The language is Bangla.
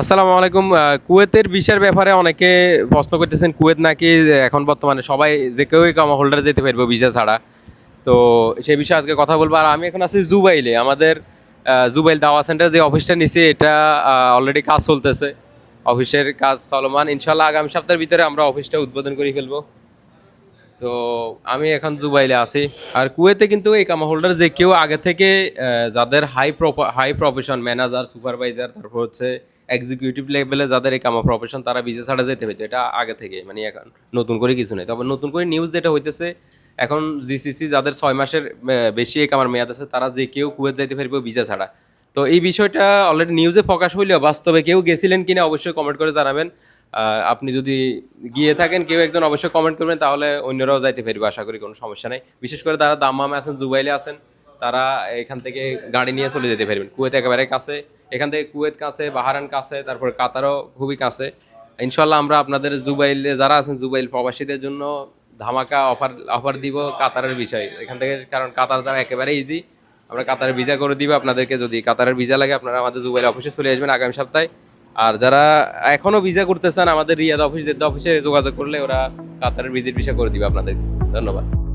আসসালামু আলাইকুম কুয়েতের ভিসার ব্যাপারে অনেকে প্রশ্ন করতেছেন, কুয়েত নাকি এখন বর্তমানে সবাই যে কেউই কামা হোল্ডার যেতে পারবে ভিসা ছাড়া। তো সেই বিষয়ে আজকে কথা বলব। আর আমি এখন আছি জুবাইলে। আমাদের জুবাইল দাওয়া সেন্টার যে অফিসটা নিছি, এটা অলরেডি কাজ চলতেছে। অফিসের কাজ চলমান। ইনশাল্লাহ আগামী সপ্তাহের ভিতরে আমরা অফিসটা উদ্বোধন করে ফেলব। তো আমি এখন জুবাইলে আছি। আর কুয়েতে কিন্তু এই কামা হোল্ডার যে কেউ আগে থেকে যাদের high high profession manager supervisor তারপর হচ্ছে এক্সিকিউটিভ লেভেলে যাদের এই কামা প্রফেশন তারা ভিসা ছাড়া যেতে পেতো এটা আগে থেকে মানে এখন নতুন করে কিছু নেই। তবে নতুন করে নিউজ যেটা হইতেছে, এখন জিসিসি যাদের ছয় মাসের বেশি এই কামার মেয়াদ আছে, তারা যে কেউ কুয়েত যাইতে পারবে ভিসা ছাড়া। তো এই বিষয়টা অলরেডি নিউজে প্রকাশ হইলেও বাস্তবে কেউ গেছিলেন কিনা অবশ্যই কমেন্ট করে জানাবেন। আপনি যদি গিয়ে থাকেন, কেউ একজন অবশ্যই কমেন্ট করবেন, তাহলে অন্যরাও যাইতে পারবে, আশা করি কোনো সমস্যা নেই। বিশেষ করে যারা দাম্মামে আছেন, জুবাইলে আছেন, তারা এখান থেকে গাড়ি নিয়ে চলে যেতে পারবেন। কুয়েত একেবারে কাছে এখান থেকে কুয়েত কাছে বাহারান কাছে, তারপর কাতারও খুবই কাছে। ইনশাল্লাহ আমরা আপনাদের জুবাইলে, যারা আছেন জুবাইল প্রবাসীদের জন্য ধামাকা অফার অফার দিব কাতারের বিষয়। এখান থেকে কারণ কাতার যাওয়া একেবারে ইজি আমরা কাতারের ভিসা করে দিব আপনাদেরকে। যদি কাতারের ভিসা লাগে, আপনারা আমাদের জুবাইল অফিসে চলে আসবেন আগামী সপ্তাহে। আর যারা এখনও ভিসা করতে চান আমাদের রিয়াদ অফিস, জেদ্দা অফিসে যোগাযোগ করলে ওরা কাতারের ভিজিট ভিসা করে দিবে আপনাদের। ধন্যবাদ।